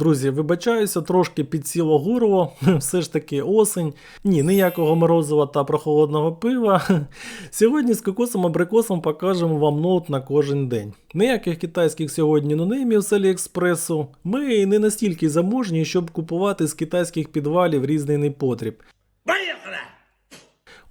Друзі, вибачаюся, трошки підсіло горло, все ж таки осень. Ні, ніякого морозива та прохолодного пива. Сьогодні з кокосом абрикосом покажемо вам ноут на кожен день. Ніяких китайських сьогодні нонеймів з Аліекспресу. Ми не настільки заможні, щоб купувати з китайських підвалів різний непотріб.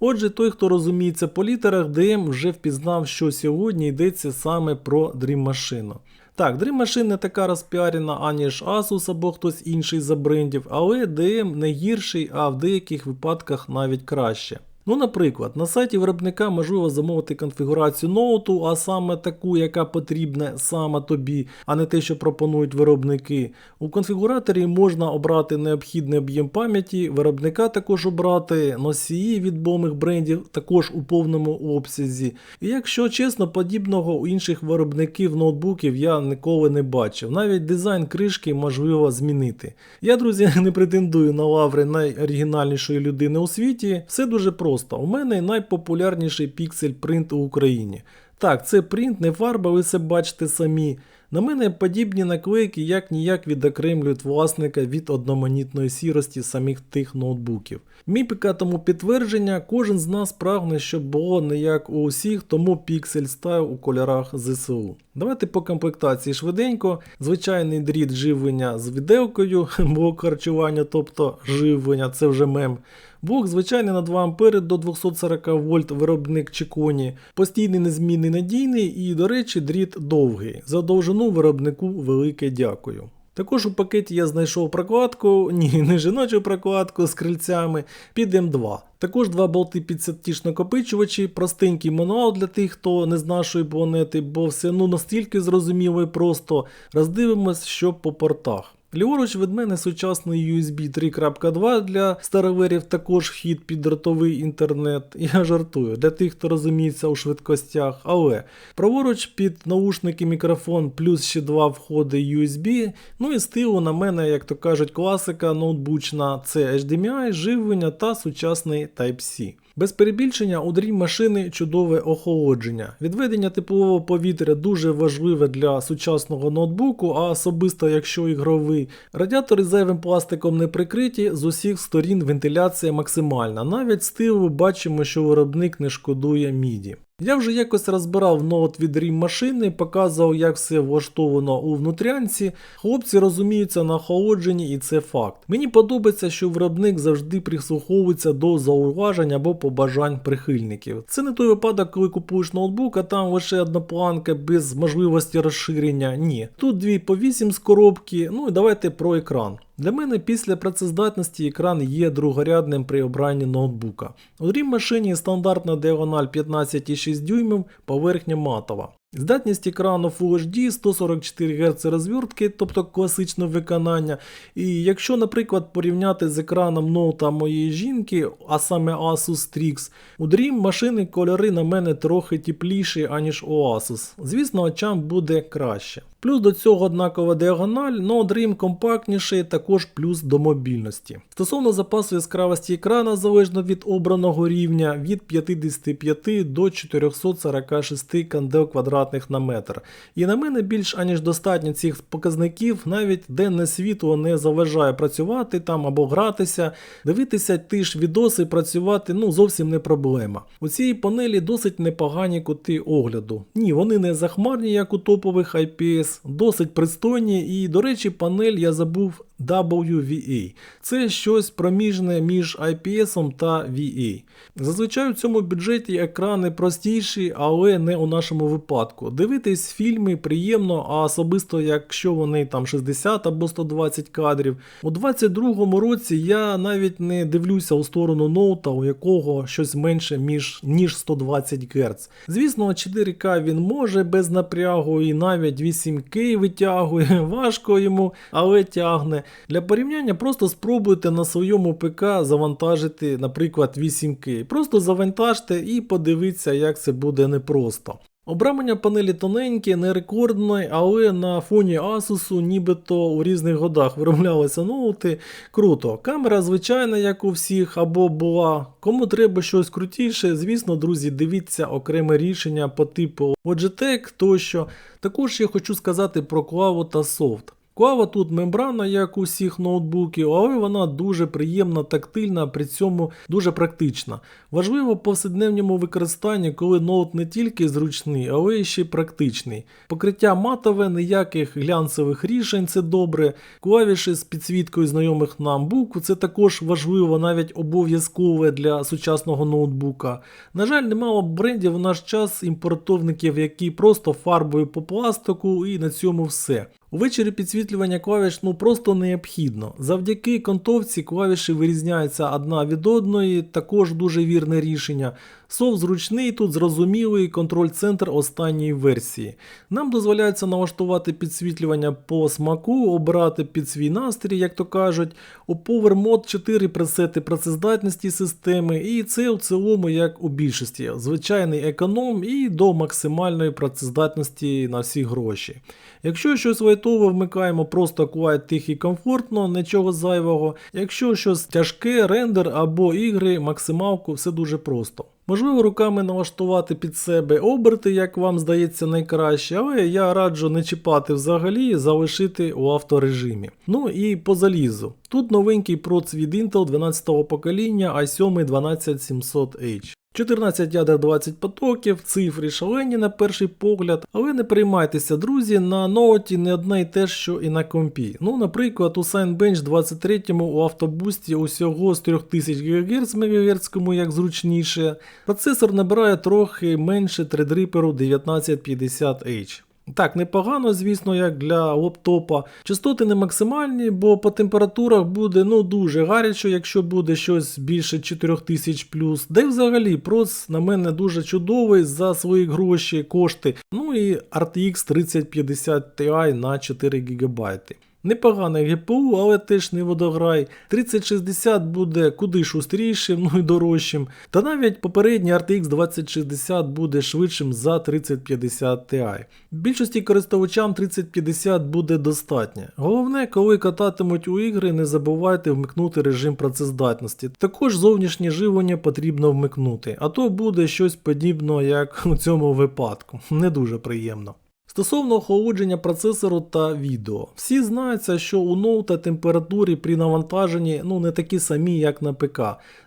Отже, той, хто розуміється по літерах, ДМ вже впізнав, що сьогодні йдеться саме про Dream машину. Так, Dream Machine не така розпіарена, аніж Asus або хтось інший за брендів, але DM не гірший, а в деяких випадках навіть краще. Ну, наприклад, на сайті виробника можливо замовити конфігурацію ноуту, а саме таку, яка потрібна саме тобі, а не те, що пропонують виробники. У конфігураторі можна обрати необхідний об'єм пам'яті, виробника також обрати, носії від бомих брендів також у повному обсязі. І якщо чесно, подібного у інших виробників ноутбуків я ніколи не бачив. Навіть дизайн кришки можливо змінити. Я, друзі, не претендую на лаври найоригінальнішої людини у світі. Все дуже просто. У мене найпопулярніший піксель принт у Україні. Так, це принт, не фарба, ви це бачите самі. На мене подібні наклейки як ніяк відокремлюють власника від одноманітної сірості самих тих ноутбуків. Мій ПК тому підтвердження, кожен з нас прагне, щоб було не як у усіх, тому піксель став у кольорах ЗСУ. Давайте по комплектації швиденько. Звичайний дріт живлення з віделкою, блок харчування, тобто живлення, це вже мем. Блок звичайний на 2 А до 240 вольт виробник Чиконі, постійний незмінний надійний і, до речі, дріт довгий. За довжину виробнику велике дякую. Також у пакеті я знайшов прокладку, ні, не жіночу прокладку з крильцями під М2. Також два болти під сетіш накопичувачі, простенький мануал для тих, хто не з нашої планети, бо все ну настільки зрозуміло і просто. Роздивимось, що по портах. Ліворуч від мене сучасний USB 3.2 для староверів також вхід під ротовий інтернет. Я жартую для тих, хто розуміється у швидкостях, але праворуч під наушники мікрофон плюс ще два входи USB. Ну і з тилу на мене, як то кажуть, класика ноутбучна це HDMI, живлення та сучасний Type-C. Без перебільшення у Dream машини чудове охолодження. Відведення теплового повітря дуже важливе для сучасного ноутбуку, а особисто якщо ігровий. Радіатори зайвим пластиком не прикриті, з усіх сторін вентиляція максимальна. Навіть з тилу бачимо, що виробник не шкодує міді. Я вже якось розбирав ноут від Dream машини, показував, як все влаштовано у внутрянці. Хлопці розуміються на охолодженні і це факт. Мені подобається, що виробник завжди прислуховується до зауважень або побажань прихильників. Це не той випадок, коли купуєш ноутбук, а там лише одна планка без можливості розширення. Ні. Тут дві по 8 з коробки. Ну і давайте про екран. Для мене після працездатності екран є другорядним при обранні ноутбука. У Dream машині стандартна діагональ 15,6 дюймів, поверхня матова. Здатність екрану Full HD 144 Гц розвертки, тобто класичне виконання. І якщо, наприклад, порівняти з екраном ноута моєї жінки, а саме Asus Strix, у Dream машини кольори на мене трохи тепліші, аніж у Asus. Звісно, очам буде краще. Плюс до цього однакова діагональ, но Dream компактніший, також плюс до мобільності. Стосовно запасу яскравості екрана, залежно від обраного рівня, від 55 до 446 кандел квадратних на метр. І на мене більш аніж достатньо цих показників, навіть денне світло не заважає працювати там або гратися, дивитися ті ж відоси, працювати ну зовсім не проблема. У цій панелі досить непогані кути огляду. Ні, вони не захмарні, як у топових IPS, досить пристойні, і, до речі, панель я забув WVA. Це щось проміжне між IPS та VA. Зазвичай у цьому бюджеті екрани простіші, але не у нашому випадку. Дивитись фільми приємно, а особисто якщо вони там 60 або 120 кадрів. У 22-му році я навіть не дивлюся у сторону ноута, у якого щось менше між, ніж 120 Гц. Звісно, 4К він може без напрягу і навіть 8К витягує, важко йому, але тягне. Для порівняння просто спробуйте на своєму ПК завантажити, наприклад, 8К. Просто завантажте і подивіться, як це буде непросто. Обрамлення панелі тоненьке, не рекордне, але на фоні Asus нібито у різних годах вироблялися ноути. Круто. Камера звичайна, як у всіх, або була. Кому треба щось крутіше, звісно, друзі, дивіться окреме рішення по типу Logitech тощо. Також я хочу сказати про клаву та софт. Куава тут мембрана, як у всіх ноутбуків, але вона дуже приємна, тактильна, при цьому дуже практична. Важливо в повсякденному використанні, коли ноут не тільки зручний, але й ще практичний. Покриття матове, ніяких глянцевих рішень це добре. Клавіші з підсвіткою знайомих нам букв це також важливо, навіть обов'язкове для сучасного ноутбука. На жаль, немало брендів в наш час імпортовників, які просто фарбою по пластику і на цьому все. Увечері підсвітлювання клавіш ну просто необхідно. Завдяки контовці клавіші вирізняються одна від одної, також дуже вірне рішення. Сов зручний, тут зрозумілий контроль-центр останньої версії. Нам дозволяється налаштувати підсвітлювання по смаку, обирати під свій настрій, як то кажуть. У Power Mode 4 пресети працездатності системи, і це в цілому як у більшості. Звичайний економ і до максимальної працездатності на всі гроші. Якщо щось лайтове вмикаємо просто quiet і комфортно, нічого зайвого. Якщо щось тяжке, рендер або ігри, максималку, все дуже просто. Можливо, руками налаштувати під себе оберти, як вам здається найкраще, але я раджу не чіпати взагалі залишити у авторежимі. Ну і по залізу. Тут новенький проц від Intel 12 го покоління i7 12700H. 14 ядер 20 потоків, цифри шалені на перший погляд, але не приймайтеся, друзі, на ноуті не одне й те, що і на компі. Ну, наприклад, у Signbench 23 у автобусті усього з 3000 ГГц МГц, як зручніше. Процесор набирає трохи менше тредриперу 1950H. Так, непогано, звісно, як для лоптопа. Частоти не максимальні, бо по температурах буде ну дуже гарячо, якщо буде щось більше 4000 плюс. Де взагалі проц на мене дуже чудовий за свої гроші, кошти. Ну і RTX 3050 Ti на 4 ГБ. Непоганий GPU, але теж не водограй. 3060 буде куди шустрішим, ну і дорожчим. Та навіть попередній RTX 2060 буде швидшим за 3050 Ti. Більшості користувачам 3050 буде достатньо. Головне, коли кататимуть у ігри, не забувайте вмикнути режим працездатності. Також зовнішнє живлення потрібно вмикнути, а то буде щось подібне, як у цьому випадку. Не дуже приємно. Стосовно охолодження процесору та відео, всі знаються, що у ноута температури при навантаженні ну, не такі самі, як на ПК.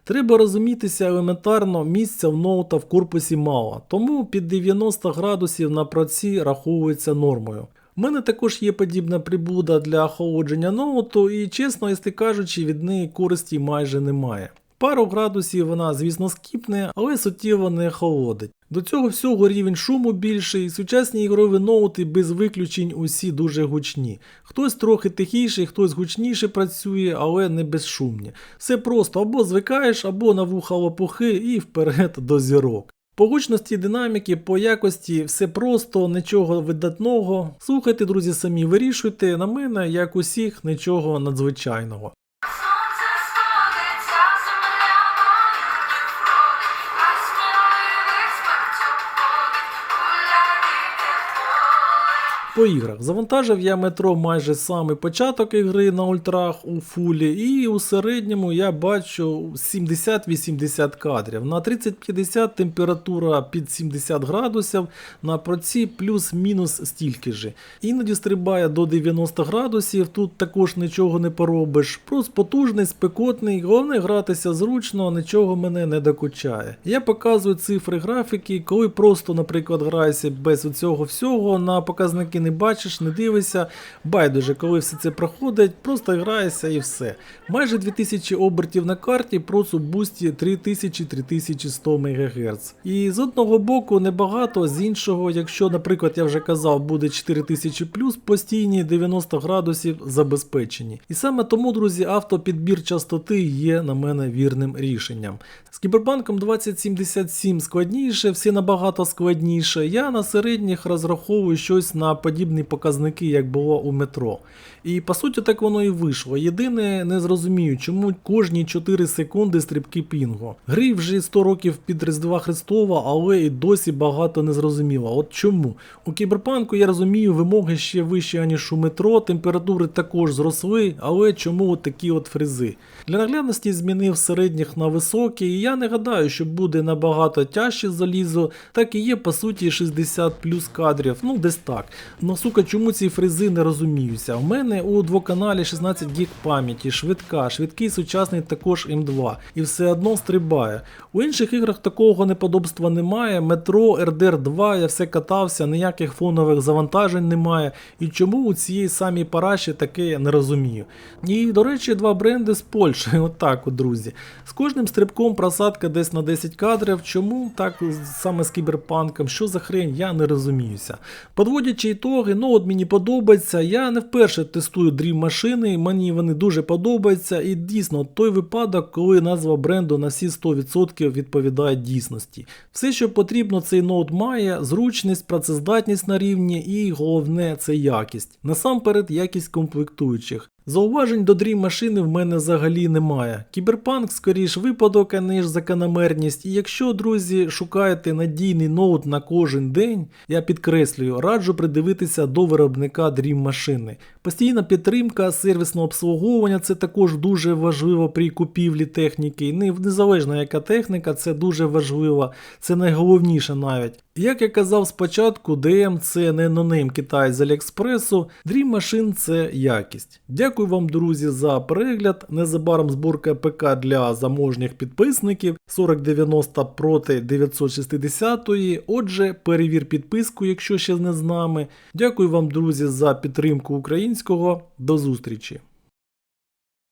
Треба розумітися елементарно, місця в ноута в корпусі мало, тому під 90 градусів на праці раховується нормою. У мене також є подібна прибуда для охолодження ноуту, і чесно, якщо кажучи, від неї користі майже немає. Пару градусів вона, звісно, скіпне, але суттєво не холодить. До цього всього рівень шуму більший, сучасні ігрові ноути без виключень усі дуже гучні. Хтось трохи тихіший, хтось гучніше працює, але не безшумні. Все просто або звикаєш, або на вуха лопухи і вперед до зірок. По гучності динаміки, по якості все просто, нічого видатного. Слухайте, друзі, самі вирішуйте, на мене, як усіх, нічого надзвичайного. По іграх завантажив я метро майже самий початок ігри на ультрах у фулі, і у середньому я бачу 70-80 кадрів. На 30-50 температура під 70 градусів, на проці плюс-мінус стільки ж. Іноді стрибає до 90 градусів, тут також нічого не поробиш. Просто потужний, спекотний, головне гратися зручно, нічого мене не докучає. Я показую цифри графіки, коли просто, наприклад, граєшся без цього всього, на показники не бачиш, не дивишся. Байдуже, коли все це проходить, просто граєшся і все. Майже 2000 обертів на карті, просто бусті 3000-3100 МГц. І з одного боку небагато, з іншого, якщо, наприклад, я вже казав, буде 4000 плюс, постійні 90 градусів забезпечені. І саме тому, друзі, автопідбір частоти є на мене вірним рішенням. З кібербанком 2077 складніше, всі набагато складніше. Я на середніх розраховую щось на подібні показники, як було у метро. І по суті так воно і вийшло. Єдине не зрозумію, чому кожні 4 секунди стрибки пінгу. Грі вже 100 років під Різдва Христова, але і досі багато не зрозуміло. От чому? У кіберпанку я розумію, вимоги ще вищі, аніж у метро, температури також зросли, але чому от такі от фризи? Для наглядності змінив середніх на високі, і я не гадаю, що буде набагато тяжче залізо, так і є по суті 60 плюс кадрів, ну десь так. Ну сука, чому ці фрези не розуміюся? У мене у двоканалі 16 гіг пам'яті, швидка, швидкий сучасний також М2, і все одно стрибає. У інших іграх такого неподобства немає. Метро, RDR 2, я все катався, ніяких фонових завантажень немає. І чому у цієї самій параші таке я не розумію. І, до речі, два бренди з Польщі, отак, от, друзі. З кожним стрибком просадка десь на 10 кадрів. Чому так саме з кіберпанком? Що за хрень, я не розуміюся. Подводячи ітоги, ну от мені подобається. Я не вперше тестую дрім машини, мені вони дуже подобаються. І дійсно, той випадок, коли назва бренду на всі 100% відповідає дійсності. Все, що потрібно, цей ноут має: зручність, працездатність на рівні, і головне це якість. Насамперед, якість комплектуючих. Зауважень до Dream машини в мене взагалі немає. Кіберпанк скоріш випадок, аніж закономерність. І якщо, друзі, шукаєте надійний ноут на кожен день, я підкреслюю, раджу придивитися до виробника Dream машини. Постійна підтримка, сервісне обслуговування це також дуже важливо при купівлі техніки. Незалежно яка техніка, це дуже важливо, це найголовніше навіть. Як я казав спочатку, DM це не нонейм Китай з Аліекспресу, Dream Machine це якість. Дякую вам, друзі, за перегляд. Незабаром зборка ПК для заможніх підписників 4090 проти 960. Отже, перевір підписку, якщо ще не з нами. Дякую вам, друзі, за підтримку українського. До зустрічі!